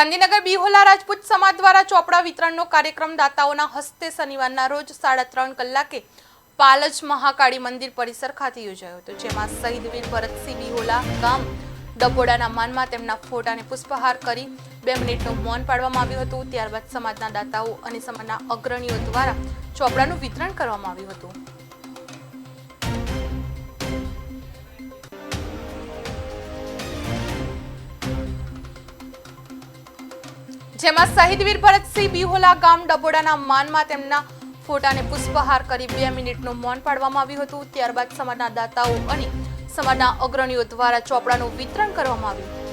ગાંધીનગર બિહોલા રાજપૂત સમાજ દ્વારા ચોપડા વિતરણનો કાર્યક્રમ દાતાઓના હસ્તે શનિવારના રોજ સાડા ત્રણ કલાકે પાલજ મહાકાળી મંદિર પરિસર ખાતે યોજાયો હતો, જેમાં શહીદ વીર ભરતસિંહ બિહોલા ગામ ડબોડાના માનમાં તેમના ફોટાને પુષ્પહાર કરી બે મિનિટનું મૌન પાડવામાં આવ્યું હતું. ત્યારબાદ સમાજના દાતાઓ અને સમાજના અગ્રણીઓ દ્વારા ચોપડાનું વિતરણ કરવામાં આવ્યું હતું. જેમાં શહીદ વીર ભરતસિંહ બિહોલા ગામ ડબોડાના માનમાં તેમના ફોટાને પુષ્પહાર કરી બે મિનિટનું મૌન પાડવામાં આવ્યું હતું. ત્યારબાદ સમાજના દાતાઓ અને સમાજના અગ્રણીઓ દ્વારા ચોપડાનું વિતરણ કરવામાં આવ્યું.